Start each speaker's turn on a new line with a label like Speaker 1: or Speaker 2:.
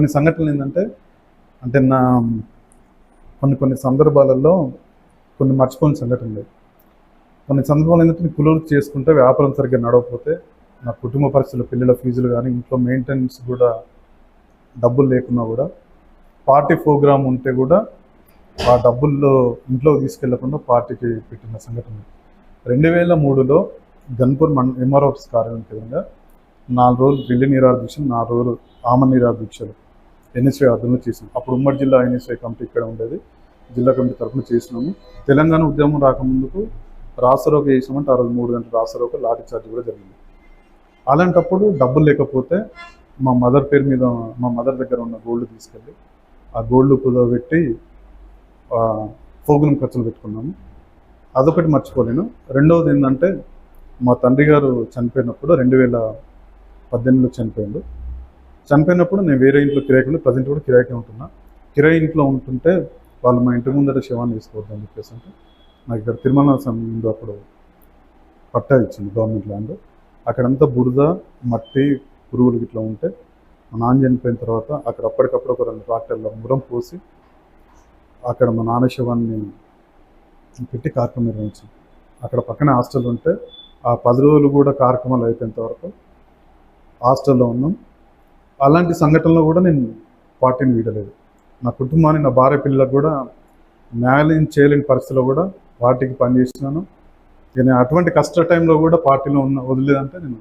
Speaker 1: కొన్ని సంఘటనలు ఏంటంటే అంటే నా కొన్ని కొన్ని సందర్భాలలో కొన్ని మర్చిపోయిన సంఘటనలు. కొన్ని సందర్భాలు ఏంటంటే కులూరు చేసుకుంటే వ్యాపారం సరిగ్గా నడవకపోతే నా కుటుంబ పరిస్థితులు పిల్లల ఫీజులు కానీ ఇంట్లో మెయింటెనెన్స్ కూడా డబ్బులు లేకున్నా కూడా పార్టీ ప్రోగ్రామ్ ఉంటే కూడా ఆ డబ్బుల్లో ఇంట్లో తీసుకెళ్ళకుండా పార్టీకి పెట్టిన సంఘటన రెండు వేల మూడులో గన్పూర్ మన్ ఎంఆర్ కార్యాలయం కింద నాలుగు రోజులు ఢిల్లీ నీరార్ నాలుగు రోజులు ఆమ నీరార్ ఎన్ఎస్ఐ ఆధ్వర్యంలో చేసాం. అప్పుడు ఉమ్మడి జిల్లా ఎన్ఎస్ఐ కమిటీ ఇక్కడ ఉండేది. జిల్లా కమిటీ తరఫున చేసినాము. తెలంగాణ ఉద్యమం రాకముందుకు రాసరోక చేసామంటే ఆ రోజు మూడు గంటల రాసరోక లాఠీ చార్జ్ కూడా జరిగింది. అలాంటప్పుడు డబ్బులు లేకపోతే మా మదర్ పేరు మీద మా మదర్ దగ్గర ఉన్న గోల్డ్ తీసుకెళ్ళి ఆ గోల్డ్ కుదవబెట్టి పోగులం ఖర్చులు పెట్టుకున్నాము. అదొకటి మర్చిపోలేను. రెండవది ఏంటంటే మా తండ్రి గారు చనిపోయినప్పుడు రెండు వేల పద్దెనిమిదిలో చనిపోయిండు. చనిపోయినప్పుడు నేను వేరే ఇంట్లో కిరాయికి ప్రజెంట్ కూడా కిరాయికే ఉంటున్నా. కిరాయి ఇంట్లో ఉంటుంటే వాళ్ళు మా ఇంటి ముందర శవాన్ని తీసుకోవద్దు అని చెప్పేసి అంటే నాకు ఇక్కడ తిరుమల ముందు అప్పుడు పట్టా ఇచ్చింది గవర్నమెంట్ ల్యాండ్. అక్కడంతా బురద మట్టి పురుగులు ఇట్లా ఉంటే మా నాన్న చనిపోయిన తర్వాత అక్కడ అప్పటికప్పుడు ఒక రెండు ట్రాక్టర్లో మురం పోసి అక్కడ మా నాన్న శవాన్ని పెట్టి కార్యక్రమం నిర్వహించింది అక్కడ పక్కనే హాస్టల్ ఉంటే ఆ పది రోజులు కూడా కార్యక్రమాలు అయిపోయేంత వరకు హాస్టల్లో ఉన్నాం. అలాంటి సంఘటనలో కూడా నేను పార్టీని వీడలేదు. నా కుటుంబాన్ని నా భార్య పిల్లలకు కూడా న్యాయం చేయలేని పరిస్థితిలో కూడా పార్టీకి పనిచేసినాను నేను అటువంటి కష్ట టైంలో కూడా పార్టీలో ఉన్న వదిలేదంటే నేను